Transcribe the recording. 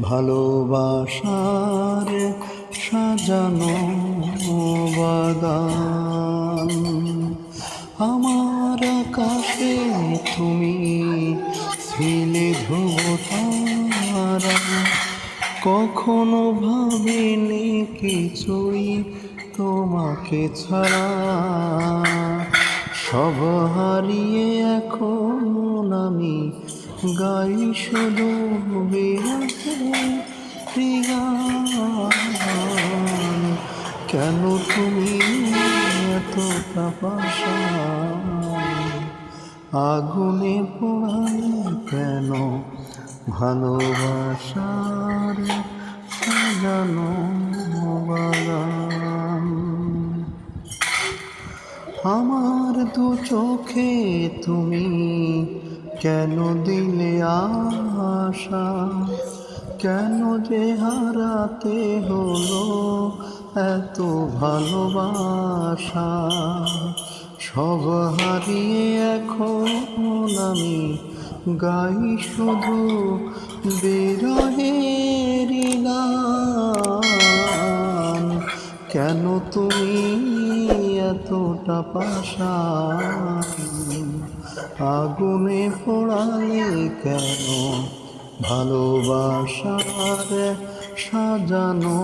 ভালোবাসার সাজানো বাগান। আমার আকাশে তুমি ছিলে ধ্রুব তারা কখনো ভাবিনি কিছুই তোমাকে ছাড়া। সব হারিয়ে এখন আমি গাই শুধু বিরহে কেন তুমি এতটা পাশান আগুনে পোড়ালে কেন ভালোবাসার সাজানো আমার দু চোখে তুমি কেন দিলে আশা? কেন যে হারাতে হলো এত ভালোবাসা, সব হারিয়ে এখন আমি গাই শুধু বিরহের কেন তুমি এতটা পাশা আগুনে পোড়ালে কেন? ভালোবাসার সাজানো